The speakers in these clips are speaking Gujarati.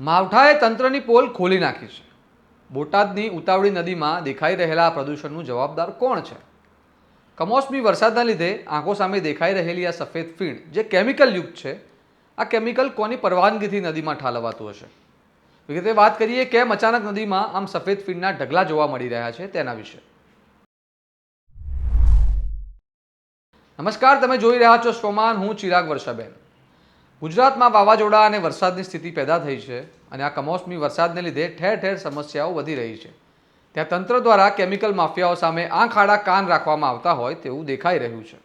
માવઠાએ તંત્રની પોલ ખોલી નાખી છે. બોટાદની ઉતાવળી નદીમાં દેખાઈ રહેલા પ્રદૂષણનું જવાબદાર કોણ છે? કમોસમી વરસાદના લીધે આંખો સામે દેખાઈ રહેલી આ સફેદ ફીણ જે કેમિકલ યુક્ત છે, આ કેમિકલ કોની પરવાનગીથી નદીમાં ઠાલવાતું હશે? વિગતે વાત કરીએ કેમ અચાનક નદીમાં આમ સફેદ ફીણના ઢગલા જોવા મળી રહ્યા છે તેના વિશે. નમસ્કાર, તમે જોઈ રહ્યા છો સ્વમાન, હું ચિરાગ વર્ષાબેન. ગુજરાતમાં વાવાઝોડા અને વરસાદની સ્થિતિ પેદા થઈ છે અને આ કમોસમી વરસાદને લીધે ઠેર ઠેર સમસ્યાઓ વધી રહી છે. ત્યાં તંત્ર દ્વારા કેમિકલ માફિયાઓ સામે આંખ આડા કાન રાખવામાં આવતા હોય તેવું દેખાઈ રહ્યું છે.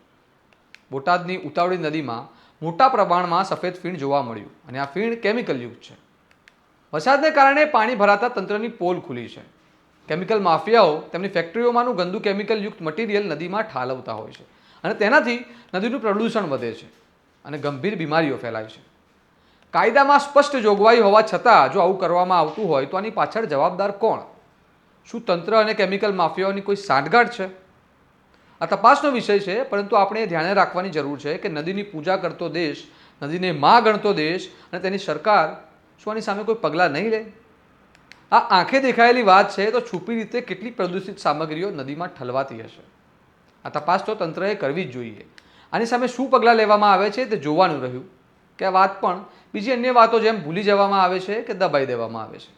બોટાદની ઉતાવળી નદીમાં મોટા પ્રમાણમાં સફેદ ફીણ જોવા મળ્યું અને આ ફીણ કેમિકલયુક્ત છે. વરસાદને કારણે પાણી ભરાતા તંત્રની પોલ ખુલી છે. કેમિકલ માફિયાઓ તેમની ફેક્ટરીઓમાંનું ગંદુ કેમિકલયુક્ત મટીરિયલ નદીમાં ઠાલવતા હોય છે અને તેનાથી નદીનું પ્રદૂષણ વધે છે. અને ગંભીર બીમારીઓ ફેલાય છે. કાયદામાં સ્પષ્ટ જોગવાઈ હોવા છતાં જો આવું કરવામાં આવતું હોય તો આની પાછળ જવાબદાર કોણ? શું તંત્ર અને કેમિકલ માફિયાઓની કોઈ સાંઠગાંઠ છે? આ તપાસનો વિષય છે, પરંતુ આપણે ધ્યાને રાખવાની જરૂર છે કે નદીની પૂજા કરતો દેશ, નદીને માં ગણતો દેશ અને તેની સરકાર શું આની સામે કોઈ પગલાં નહીં લે? આ આંખે દેખાયેલી વાત છે તો છુપી રીતે કેટલી પ્રદૂષિત સામગ્રીઓ નદીમાં ઠલવાતી હશે? આ તપાસ તો તંત્રએ કરવી જ જોઈએ. આની સામે શું પગલાં લેવામાં આવે છે તે જોવાનું રહ્યું. કે આ વાત પણ બીજી અન્ય વાતો જેમ ભૂલી જવામાં આવે છે કે દબાઈ દેવામાં આવે છે.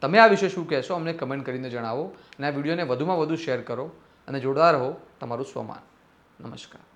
તમે આ વિશે શું કહેશો અમને કમેન્ટ કરીને જણાવો અને આ વિડીયોને વધુમાં વધુ શેર કરો અને જોડાતા રહો તમારું સ્વમાન. નમસ્કાર.